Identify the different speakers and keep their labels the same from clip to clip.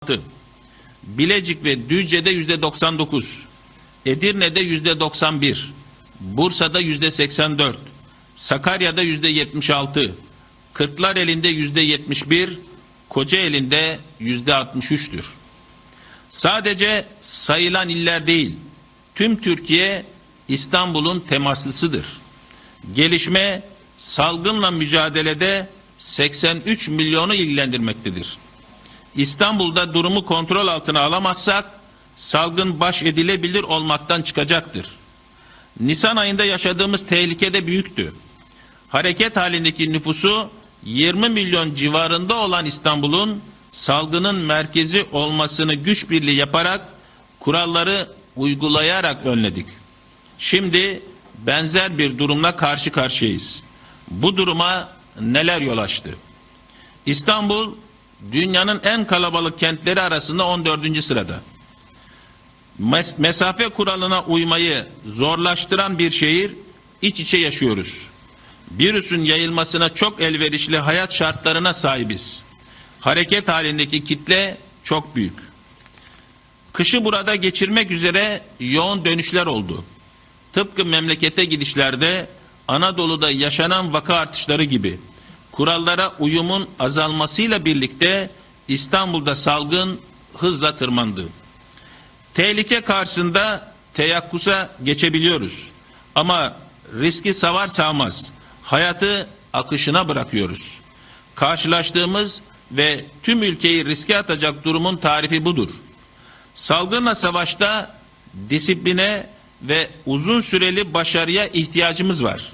Speaker 1: %96. Bilecik ve Düzce'de yüzde 99. Edirne'de yüzde 91. Bursa'da yüzde 84. Sakarya'da yüzde 76. Kırklareli'nde yüzde 71. Kocaeli'nde yüzde 63'tür. Sadece sayılan iller değil, tüm Türkiye İstanbul'un temaslısıdır. Gelişme salgınla mücadelede 83 milyonu ilgilendirmektedir. İstanbul'da durumu kontrol altına alamazsak salgın baş edilebilir olmaktan çıkacaktır. Nisan ayında yaşadığımız tehlike de büyüktü. Hareket halindeki nüfusu 20 milyon civarında olan İstanbul'un salgının merkezi olmasını güç birliği yaparak kuralları uygulayarak önledik. Şimdi benzer bir durumla karşı karşıyayız. Bu duruma neler yol açtı? İstanbul dünyanın en kalabalık kentleri arasında 14. sırada. Mes- mesafe kuralına uymayı zorlaştıran bir şehir iç içe yaşıyoruz. Virüsün yayılmasına çok elverişli hayat şartlarına sahibiz. Hareket halindeki kitle çok büyük. Kışı burada geçirmek üzere yoğun dönüşler oldu. Tıpkı memlekete gidişlerde Anadolu'da yaşanan vaka artışları gibi kurallara uyumun azalmasıyla birlikte İstanbul'da salgın hızla tırmandı. Tehlike karşısında teyakkuza geçebiliyoruz. Ama riski savar sağmaz. Hayatı akışına bırakıyoruz. Karşılaştığımız ve tüm ülkeyi riske atacak durumun tarifi budur. Salgınla savaşta disipline ve uzun süreli başarıya ihtiyacımız var.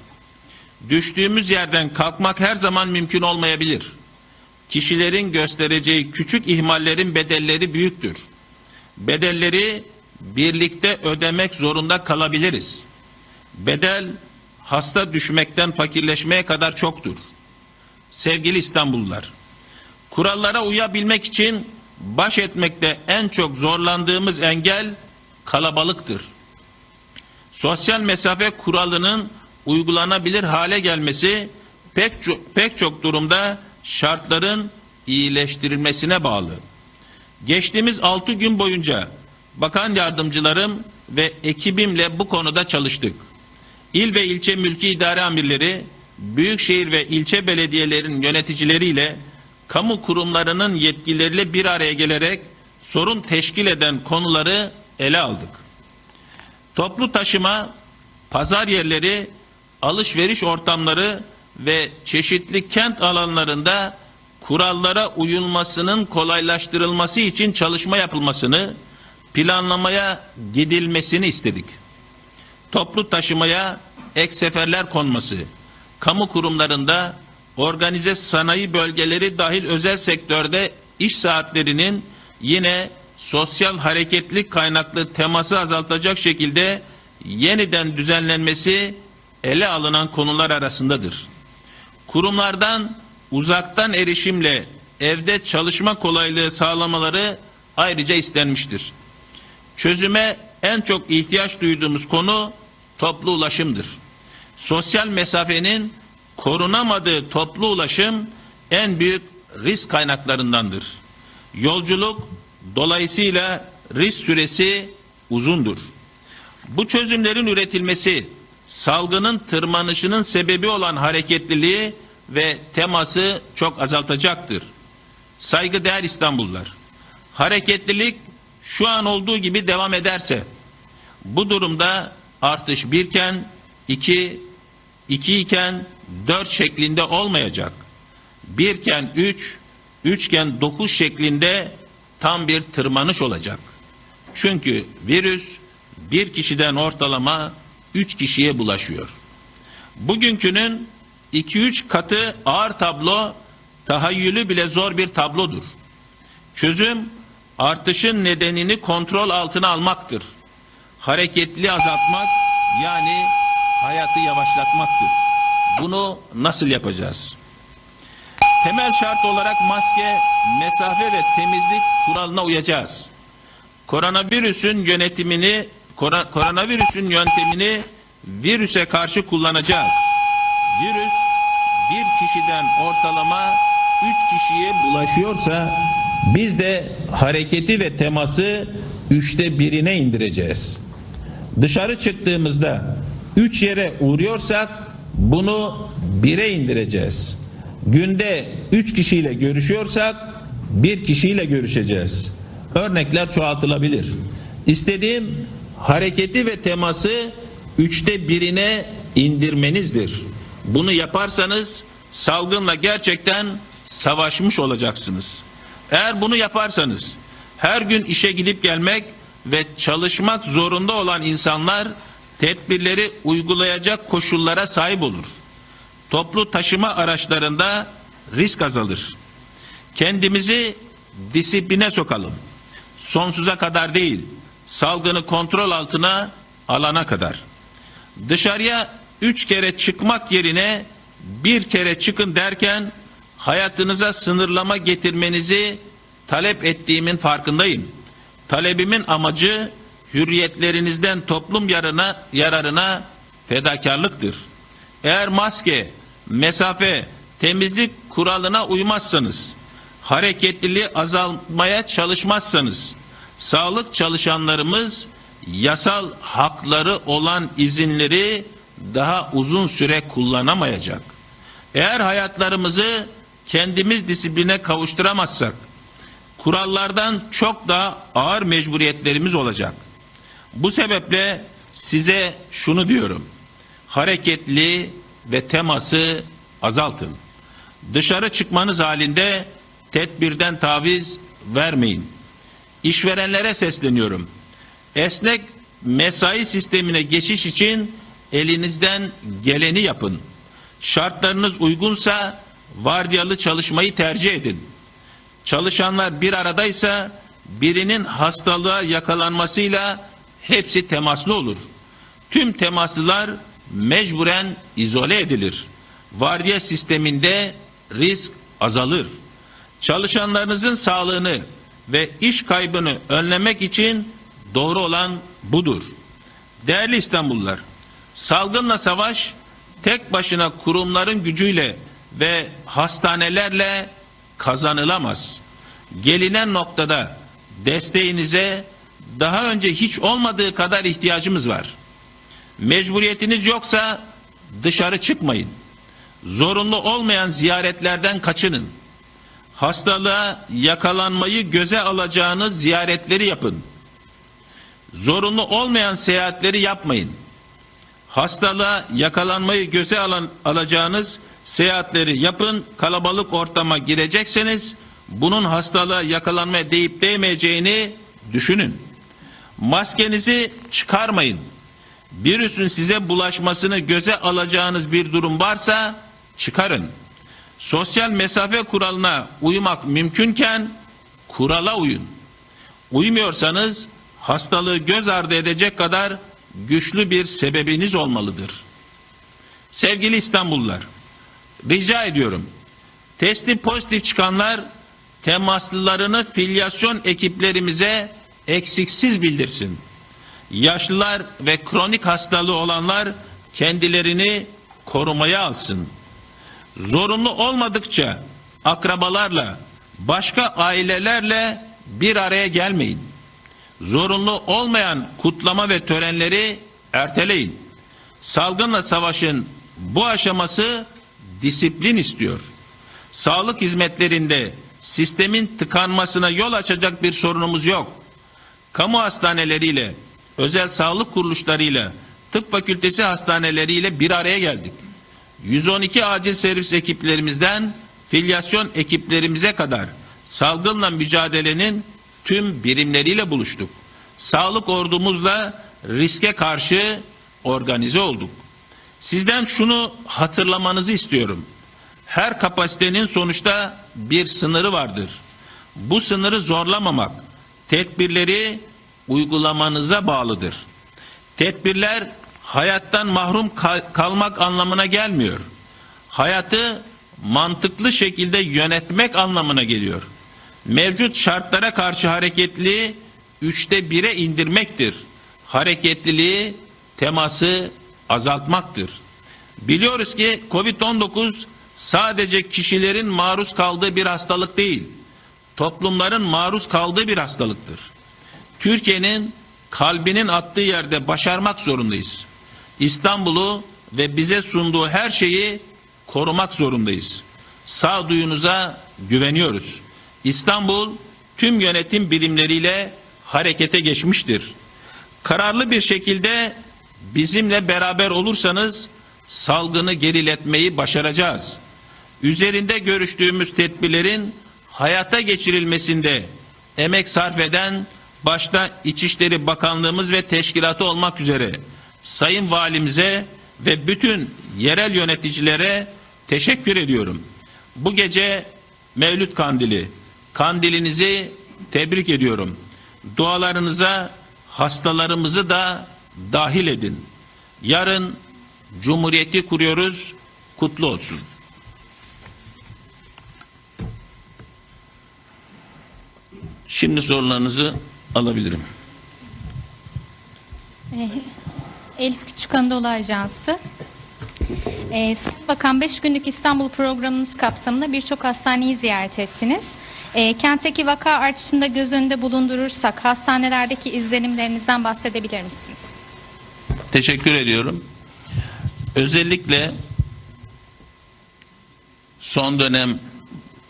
Speaker 1: Düştüğümüz yerden kalkmak her zaman mümkün olmayabilir. Kişilerin göstereceği küçük ihmallerin bedelleri büyüktür. Bedelleri birlikte ödemek zorunda kalabiliriz. Bedel hasta düşmekten fakirleşmeye kadar çoktur. Sevgili İstanbullular, kurallara uyabilmek için baş etmekte en çok zorlandığımız engel kalabalıktır. Sosyal mesafe kuralının uygulanabilir hale gelmesi pek çok, pek çok durumda şartların iyileştirilmesine bağlı. Geçtiğimiz 6 gün boyunca bakan yardımcılarım ve ekibimle bu konuda çalıştık. İl ve ilçe mülki idare amirleri, büyükşehir ve ilçe belediyelerinin yöneticileriyle kamu kurumlarının yetkilileriyle bir araya gelerek sorun teşkil eden konuları ele aldık. Toplu taşıma, pazar yerleri, alışveriş ortamları ve çeşitli kent alanlarında kurallara uyulmasının kolaylaştırılması için çalışma yapılmasını, planlamaya gidilmesini istedik. Toplu taşımaya ek seferler konması, kamu kurumlarında organize sanayi bölgeleri dahil özel sektörde iş saatlerinin yine sosyal hareketlik kaynaklı teması azaltacak şekilde yeniden düzenlenmesi ele alınan konular arasındadır. Kurumlardan uzaktan erişimle evde çalışma kolaylığı sağlamaları ayrıca istenmiştir. Çözüme en çok ihtiyaç duyduğumuz konu toplu ulaşımdır. Sosyal mesafenin korunamadığı toplu ulaşım en büyük risk kaynaklarındandır. Yolculuk dolayısıyla risk süresi uzundur. Bu çözümlerin üretilmesi salgının tırmanışının sebebi olan hareketliliği ve teması çok azaltacaktır. Saygıdeğer İstanbullular, hareketlilik şu an olduğu gibi devam ederse bu durumda artış birken iki, iki iken dört şeklinde olmayacak. Birken üç, üçken dokuz şeklinde tam bir tırmanış olacak. Çünkü virüs bir kişiden ortalama üç kişiye bulaşıyor. Bugünkünün 2-3 katı ağır tablo tahayyülü bile zor bir tablodur. Çözüm artışın nedenini kontrol altına almaktır. Hareketli azaltmak yani hayatı yavaşlatmaktır. Bunu nasıl yapacağız? Temel şart olarak maske, mesafe ve temizlik kuralına uyacağız. Koronavirüsün yönetimini, koronavirüsün yöntemini virüse karşı kullanacağız. Virüs bir kişiden ortalama üç kişiye bulaşıyorsa biz de hareketi ve teması üçte birine indireceğiz. Dışarı çıktığımızda üç yere uğruyorsak bunu bire indireceğiz. Günde üç kişiyle görüşüyorsak bir kişiyle görüşeceğiz. Örnekler çoğaltılabilir. İstediğim hareketi ve teması üçte birine indirmenizdir. Bunu yaparsanız salgınla gerçekten savaşmış olacaksınız. Eğer bunu yaparsanız her gün işe gidip gelmek ve çalışmak zorunda olan insanlar tedbirleri uygulayacak koşullara sahip olur. Toplu taşıma araçlarında risk azalır. Kendimizi disipline sokalım. Sonsuza kadar değil, salgını kontrol altına alana kadar. Dışarıya üç kere çıkmak yerine bir kere çıkın derken hayatınıza sınırlama getirmenizi talep ettiğimin farkındayım. Talebimin amacı hürriyetlerinizden toplum yararına, yararına fedakarlıktır. Eğer maske, mesafe, temizlik kuralına uymazsanız, hareketliliği azaltmaya çalışmazsanız, sağlık çalışanlarımız yasal hakları olan izinleri daha uzun süre kullanamayacak. Eğer hayatlarımızı kendimiz disipline kavuşturamazsak, kurallardan çok daha ağır mecburiyetlerimiz olacak. Bu sebeple size şunu diyorum. Hareketli ve teması azaltın. Dışarı çıkmanız halinde tedbirden taviz vermeyin. İşverenlere sesleniyorum. Esnek mesai sistemine geçiş için elinizden geleni yapın. Şartlarınız uygunsa vardiyalı çalışmayı tercih edin. Çalışanlar bir aradaysa birinin hastalığa yakalanmasıyla hepsi temaslı olur. Tüm temaslılar mecburen izole edilir. Vardiya sisteminde risk azalır. Çalışanlarınızın sağlığını ve iş kaybını önlemek için doğru olan budur. Değerli İstanbullular, salgınla savaş tek başına kurumların gücüyle ve hastanelerle kazanılamaz. Gelinen noktada desteğinize daha önce hiç olmadığı kadar ihtiyacımız var. Mecburiyetiniz yoksa dışarı çıkmayın. Zorunlu olmayan ziyaretlerden kaçının. Hastalığa yakalanmayı göze alacağınız ziyaretleri yapın. Zorunlu olmayan seyahatleri yapmayın. Hastalığa yakalanmayı göze alan, alacağınız seyahatleri yapın. Kalabalık ortama girecekseniz bunun hastalığa yakalanmaya değip değmeyeceğini düşünün. Maskenizi çıkarmayın. Virüsün size bulaşmasını göze alacağınız bir durum varsa çıkarın. Sosyal mesafe kuralına uymak mümkünken kurala uyun. Uymuyorsanız hastalığı göz ardı edecek kadar güçlü bir sebebiniz olmalıdır. Sevgili İstanbullular, rica ediyorum. Testi pozitif çıkanlar temaslılarını filyasyon ekiplerimize eksiksiz bildirsin. Yaşlılar ve kronik hastalığı olanlar kendilerini korumaya alsın. Zorunlu olmadıkça akrabalarla, başka ailelerle bir araya gelmeyin. Zorunlu olmayan kutlama ve törenleri erteleyin. Salgınla savaşın bu aşaması disiplin istiyor. Sağlık hizmetlerinde sistemin tıkanmasına yol açacak bir sorunumuz yok. Kamu hastaneleriyle, özel sağlık kuruluşlarıyla, tıp fakültesi hastaneleriyle bir araya geldik. 112 acil servis ekiplerimizden filyasyon ekiplerimize kadar salgınla mücadelenin tüm birimleriyle buluştuk. Sağlık ordumuzla riske karşı organize olduk. Sizden şunu hatırlamanızı istiyorum. Her kapasitenin sonuçta bir sınırı vardır. Bu sınırı zorlamamak, tedbirleri uygulamanıza bağlıdır. Tedbirler hayattan mahrum kal- kalmak anlamına gelmiyor. Hayatı mantıklı şekilde yönetmek anlamına geliyor. Mevcut şartlara karşı hareketliliği üçte bire indirmektir. Hareketliliği, teması azaltmaktır. Biliyoruz ki Covid-19 sadece kişilerin maruz kaldığı bir hastalık değil, toplumların maruz kaldığı bir hastalıktır. Türkiye'nin kalbinin attığı yerde başarmak zorundayız. İstanbul'u ve bize sunduğu her şeyi korumak zorundayız. Sağduyunuza güveniyoruz. İstanbul tüm yönetim birimleriyle harekete geçmiştir. Kararlı bir şekilde bizimle beraber olursanız salgını geriletmeyi başaracağız. Üzerinde görüştüğümüz tedbirlerin hayata geçirilmesinde emek sarf eden başta İçişleri Bakanlığımız ve teşkilatı olmak üzere Sayın Valimize ve bütün yerel yöneticilere teşekkür ediyorum. Bu gece Mevlüt Kandili, kandilinizi tebrik ediyorum. Dualarınıza hastalarımızı da dahil edin. Yarın Cumhuriyeti kuruyoruz, kutlu olsun. Şimdi sorularınızı alabilirim.
Speaker 2: Elif Küçük Anadolu Ajansı. Ee, Sayın Bakan 5 günlük İstanbul programınız kapsamında birçok hastaneyi ziyaret ettiniz. Ee, kentteki vaka artışında göz önünde bulundurursak hastanelerdeki izlenimlerinizden bahsedebilir misiniz?
Speaker 1: Teşekkür ediyorum. Özellikle son dönem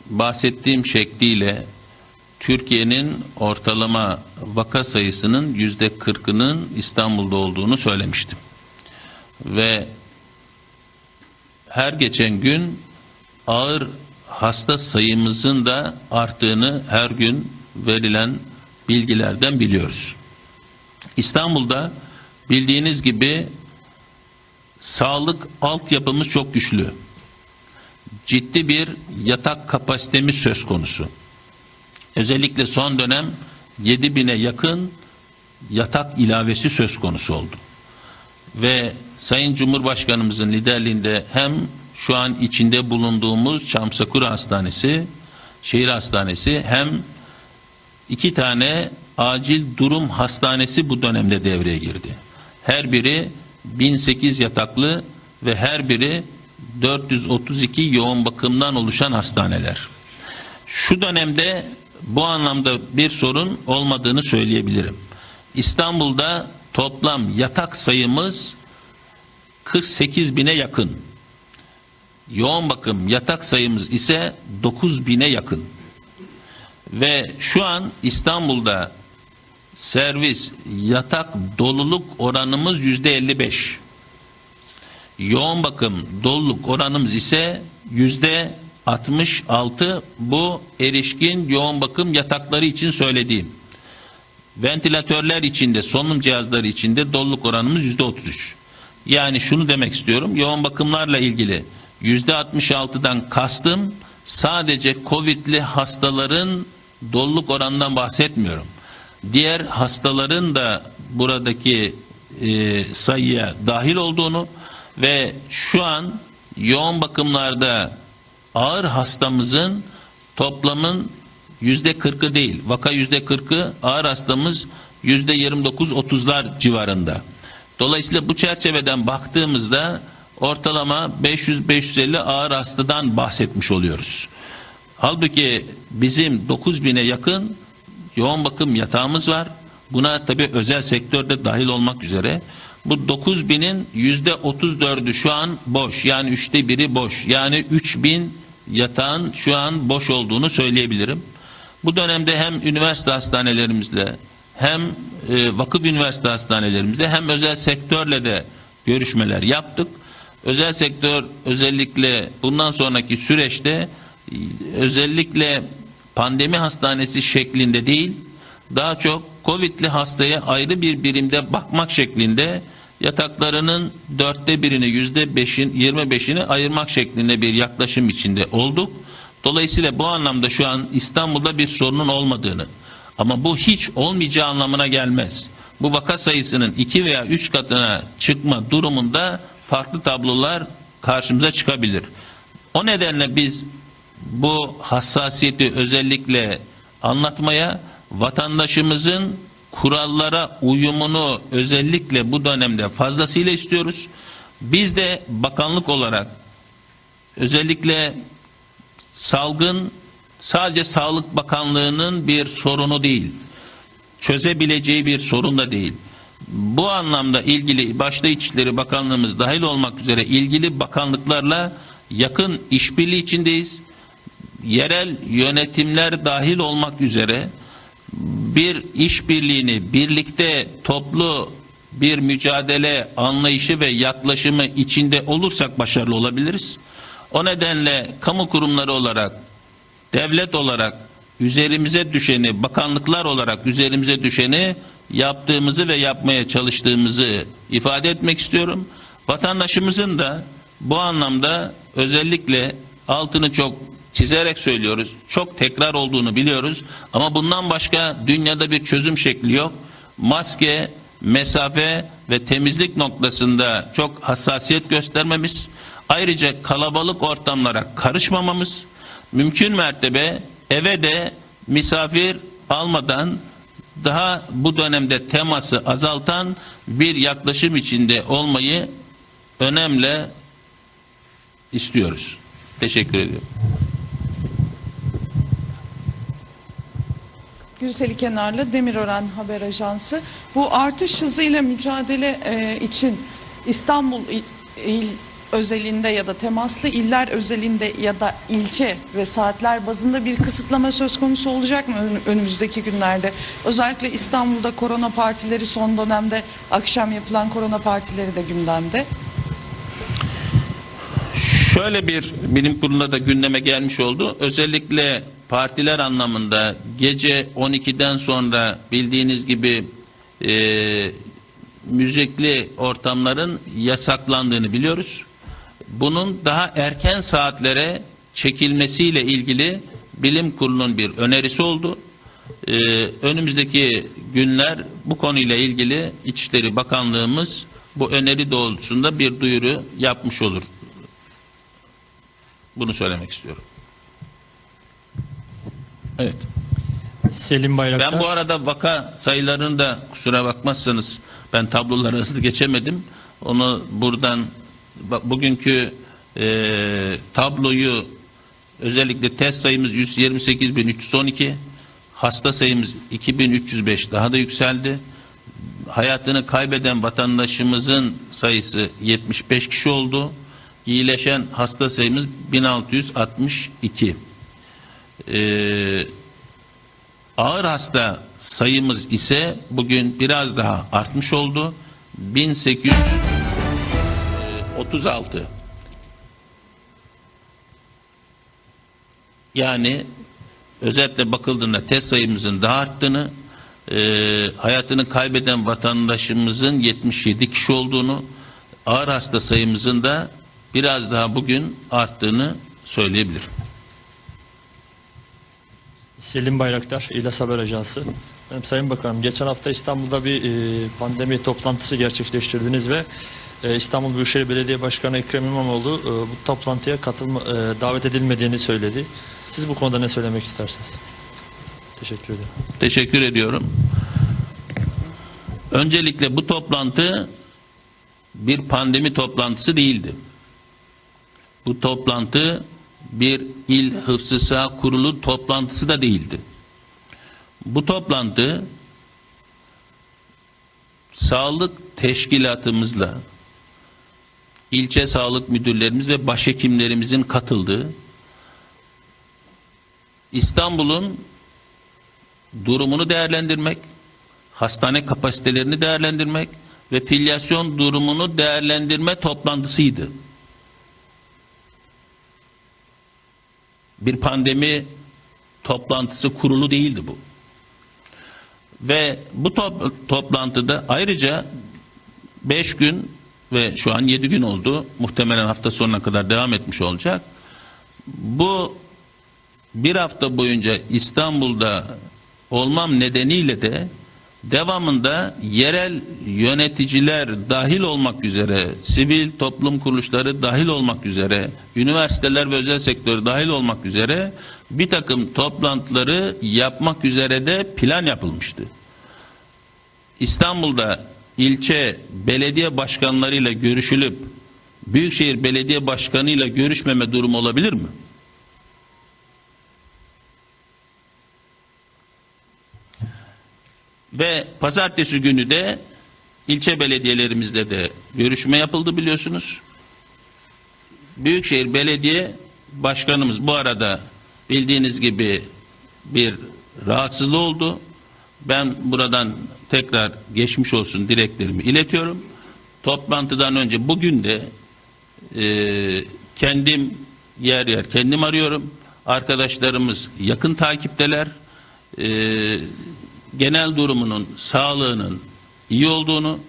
Speaker 1: bahsettiğim şekliyle Türkiye'nin ortalama vaka sayısının yüzde kırkının İstanbul'da olduğunu söylemiştim. Ve her geçen gün ağır hasta sayımızın da arttığını her gün verilen bilgilerden biliyoruz. İstanbul'da bildiğiniz gibi sağlık altyapımız çok güçlü. Ciddi bir yatak kapasitemiz söz konusu. Özellikle son dönem 7000'e yakın yatak ilavesi söz konusu oldu. Ve Sayın Cumhurbaşkanımızın liderliğinde hem şu an içinde bulunduğumuz Çamsakura Hastanesi, şehir hastanesi hem iki tane acil durum hastanesi bu dönemde devreye girdi. Her biri 1008 yataklı ve her biri 432 yoğun bakımdan oluşan hastaneler. Şu dönemde bu anlamda bir sorun olmadığını söyleyebilirim. İstanbul'da toplam yatak sayımız 48 bine yakın. Yoğun bakım yatak sayımız ise 9 bine yakın. Ve şu an İstanbul'da servis yatak doluluk oranımız yüzde 55. Yoğun bakım doluluk oranımız ise yüzde 66 bu erişkin yoğun bakım yatakları için söylediğim. Ventilatörler içinde, solunum cihazları içinde doluluk oranımız yüzde 33. Yani şunu demek istiyorum, yoğun bakımlarla ilgili yüzde 66'dan kastım sadece Covid'li hastaların doluluk oranından bahsetmiyorum. Diğer hastaların da buradaki e, sayıya dahil olduğunu ve şu an yoğun bakımlarda ağır hastamızın toplamın yüzde kırkı değil, vaka yüzde kırkı, ağır hastamız yüzde 29-30'lar civarında. Dolayısıyla bu çerçeveden baktığımızda ortalama 500-550 ağır hastadan bahsetmiş oluyoruz. Halbuki bizim 9000'e yakın yoğun bakım yatağımız var. Buna tabi özel sektörde dahil olmak üzere. Bu 9000'in yüzde 34'ü şu an boş. Yani üçte biri boş. Yani 3000 yatağın şu an boş olduğunu söyleyebilirim. Bu dönemde hem üniversite hastanelerimizle hem e, vakıf üniversite hastanelerimizde hem özel sektörle de görüşmeler yaptık. Özel sektör özellikle bundan sonraki süreçte e, özellikle pandemi hastanesi şeklinde değil daha çok Covid'li hastaya ayrı bir birimde bakmak şeklinde yataklarının dörtte birini yüzde beşin yirmi beşini ayırmak şeklinde bir yaklaşım içinde olduk. Dolayısıyla bu anlamda şu an İstanbul'da bir sorunun olmadığını ama bu hiç olmayacağı anlamına gelmez. Bu vaka sayısının iki veya üç katına çıkma durumunda farklı tablolar karşımıza çıkabilir. O nedenle biz bu hassasiyeti özellikle anlatmaya vatandaşımızın kurallara uyumunu özellikle bu dönemde fazlasıyla istiyoruz. Biz de bakanlık olarak özellikle salgın sadece Sağlık Bakanlığı'nın bir sorunu değil. Çözebileceği bir sorun da değil. Bu anlamda ilgili başta İçişleri Bakanlığımız dahil olmak üzere ilgili bakanlıklarla yakın işbirliği içindeyiz. Yerel yönetimler dahil olmak üzere bir işbirliğini birlikte toplu bir mücadele anlayışı ve yaklaşımı içinde olursak başarılı olabiliriz. O nedenle kamu kurumları olarak devlet olarak üzerimize düşeni, bakanlıklar olarak üzerimize düşeni yaptığımızı ve yapmaya çalıştığımızı ifade etmek istiyorum. Vatandaşımızın da bu anlamda özellikle altını çok çizerek söylüyoruz. Çok tekrar olduğunu biliyoruz ama bundan başka dünyada bir çözüm şekli yok. Maske, mesafe ve temizlik noktasında çok hassasiyet göstermemiz, ayrıca kalabalık ortamlara karışmamamız, mümkün mertebe eve de misafir almadan daha bu dönemde teması azaltan bir yaklaşım içinde olmayı önemli istiyoruz. Teşekkür ediyorum.
Speaker 3: Gürseli Kenarlı Demirören Haber Ajansı. Bu artış hızıyla mücadele e, için İstanbul il, il özelinde ya da temaslı iller özelinde ya da ilçe ve saatler bazında bir kısıtlama söz konusu olacak mı ön- önümüzdeki günlerde? Özellikle İstanbul'da korona partileri son dönemde akşam yapılan korona partileri de gündemde.
Speaker 1: Şöyle bir bilim kurulunda da gündeme gelmiş oldu. Özellikle partiler anlamında gece 12'den sonra bildiğiniz gibi e, müzikli ortamların yasaklandığını biliyoruz. Bunun daha erken saatlere çekilmesiyle ilgili bilim kurulunun bir önerisi oldu. E, önümüzdeki günler bu konuyla ilgili İçişleri Bakanlığımız bu öneri doğrultusunda bir duyuru yapmış olur. Bunu söylemek istiyorum. Evet.
Speaker 4: Selim Bayraktar.
Speaker 1: Ben bu arada vaka sayılarını da kusura bakmazsanız ben tabloları hızlı geçemedim. Onu buradan bugünkü e, tabloyu özellikle test sayımız 128.312 hasta sayımız 2305 daha da yükseldi. Hayatını kaybeden vatandaşımızın sayısı 75 kişi oldu. İyileşen hasta sayımız 1662. Ee, Ağır hasta sayımız ise bugün biraz daha artmış oldu. 1836. Yani özetle bakıldığında test sayımızın daha arttığını, e, hayatını kaybeden vatandaşımızın 77 kişi olduğunu, ağır hasta sayımızın da biraz daha bugün arttığını söyleyebilirim.
Speaker 4: Selim Bayraktar, İlas Haber Ajansı. Benim Sayın Bakanım, geçen hafta İstanbul'da bir e, pandemi toplantısı gerçekleştirdiniz ve e, İstanbul Büyükşehir Belediye Başkanı Ekrem İmamoğlu e, bu toplantıya katılma, e, davet edilmediğini söyledi. Siz bu konuda ne söylemek istersiniz? Teşekkür ederim.
Speaker 1: Teşekkür ediyorum. Öncelikle bu toplantı bir pandemi toplantısı değildi. Bu toplantı bir il hıfzı sağ kurulu toplantısı da değildi. Bu toplantı sağlık teşkilatımızla ilçe sağlık müdürlerimiz ve başhekimlerimizin katıldığı İstanbul'un durumunu değerlendirmek, hastane kapasitelerini değerlendirmek ve filyasyon durumunu değerlendirme toplantısıydı. Bir pandemi toplantısı kurulu değildi bu. Ve bu top- toplantıda ayrıca 5 gün ve şu an 7 gün oldu. Muhtemelen hafta sonuna kadar devam etmiş olacak. Bu bir hafta boyunca İstanbul'da olmam nedeniyle de devamında yerel yöneticiler dahil olmak üzere, sivil toplum kuruluşları dahil olmak üzere, üniversiteler ve özel sektör dahil olmak üzere bir takım toplantıları yapmak üzere de plan yapılmıştı. İstanbul'da ilçe belediye başkanlarıyla görüşülüp Büyükşehir Belediye Başkanı ile görüşmeme durumu olabilir mi? Ve pazartesi günü de ilçe belediyelerimizle de görüşme yapıldı biliyorsunuz. Büyükşehir Belediye Başkanımız bu arada bildiğiniz gibi bir rahatsızlığı oldu. Ben buradan tekrar geçmiş olsun dileklerimi iletiyorum. Toplantıdan önce bugün de e, kendim yer yer kendim arıyorum. Arkadaşlarımız yakın takipteler. E, genel durumunun, sağlığının iyi olduğunu,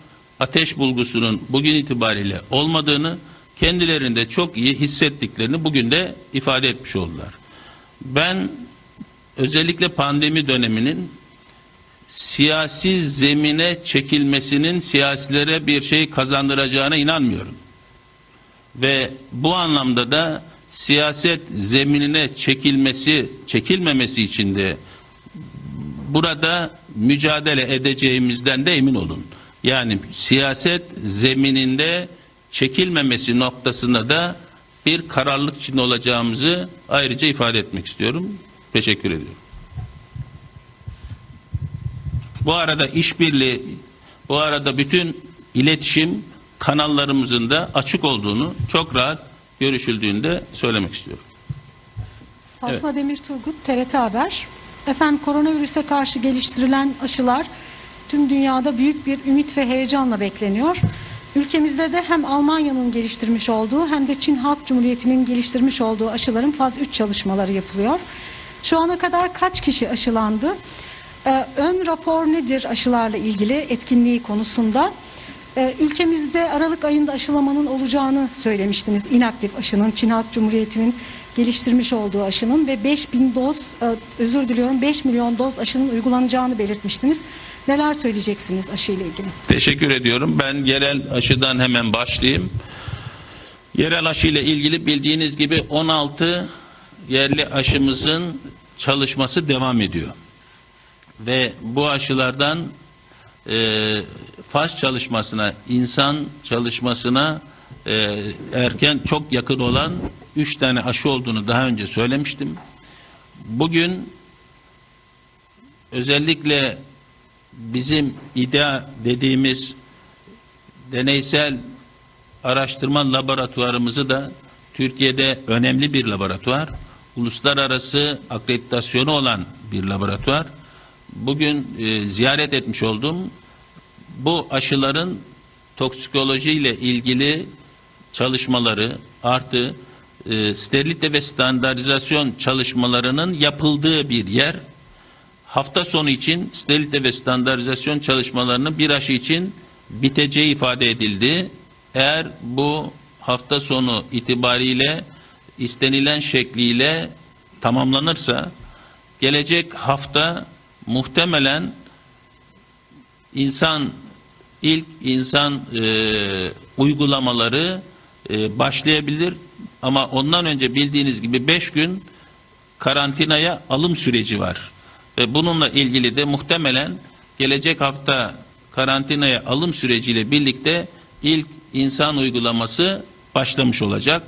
Speaker 1: ateş bulgusunun bugün itibariyle olmadığını, kendilerinde çok iyi hissettiklerini bugün de ifade etmiş oldular. Ben özellikle pandemi döneminin siyasi zemine çekilmesinin siyasilere bir şey kazandıracağına inanmıyorum. Ve bu anlamda da siyaset zeminine çekilmesi, çekilmemesi için de burada mücadele edeceğimizden de emin olun. Yani siyaset zemininde çekilmemesi noktasında da bir kararlılık içinde olacağımızı ayrıca ifade etmek istiyorum. Teşekkür ediyorum. Bu arada işbirliği, bu arada bütün iletişim kanallarımızın da açık olduğunu çok rahat görüşüldüğünde söylemek istiyorum.
Speaker 5: Fatma Demir Turgut, TRT Haber. Efendim koronavirüse karşı geliştirilen aşılar tüm dünyada büyük bir ümit ve heyecanla bekleniyor. Ülkemizde de hem Almanya'nın geliştirmiş olduğu hem de Çin Halk Cumhuriyeti'nin geliştirmiş olduğu aşıların faz 3 çalışmaları yapılıyor. Şu ana kadar kaç kişi aşılandı? Ee, ön rapor nedir aşılarla ilgili etkinliği konusunda? Ee, ülkemizde Aralık ayında aşılamanın olacağını söylemiştiniz. İnaktif aşının, Çin Halk Cumhuriyeti'nin geliştirmiş olduğu aşının ve 5000 doz, e, özür diliyorum 5 milyon doz aşının uygulanacağını belirtmiştiniz. Neler söyleyeceksiniz aşı ile ilgili?
Speaker 1: Teşekkür ediyorum. Ben yerel aşıdan hemen başlayayım. Yerel aşı ile ilgili bildiğiniz gibi 16 yerli aşımızın çalışması devam ediyor. Ve bu aşılardan e, faz çalışmasına, insan çalışmasına e, erken çok yakın olan 3 tane aşı olduğunu daha önce söylemiştim. Bugün özellikle bizim İDA dediğimiz deneysel araştırma laboratuvarımızı da Türkiye'de önemli bir laboratuvar, uluslararası akreditasyonu olan bir laboratuvar. Bugün e, ziyaret etmiş oldum. Bu aşıların toksikoloji ile ilgili çalışmaları artı e, sterilite ve standartizasyon çalışmalarının yapıldığı bir yer. Hafta sonu için sterilite ve standartizasyon çalışmalarının bir aşı için biteceği ifade edildi. Eğer bu hafta sonu itibariyle istenilen şekliyle tamamlanırsa gelecek hafta muhtemelen insan ilk insan e, uygulamaları e, başlayabilir ama ondan önce bildiğiniz gibi 5 gün karantinaya alım süreci var. Ve bununla ilgili de muhtemelen gelecek hafta karantinaya alım süreciyle birlikte ilk insan uygulaması başlamış olacak.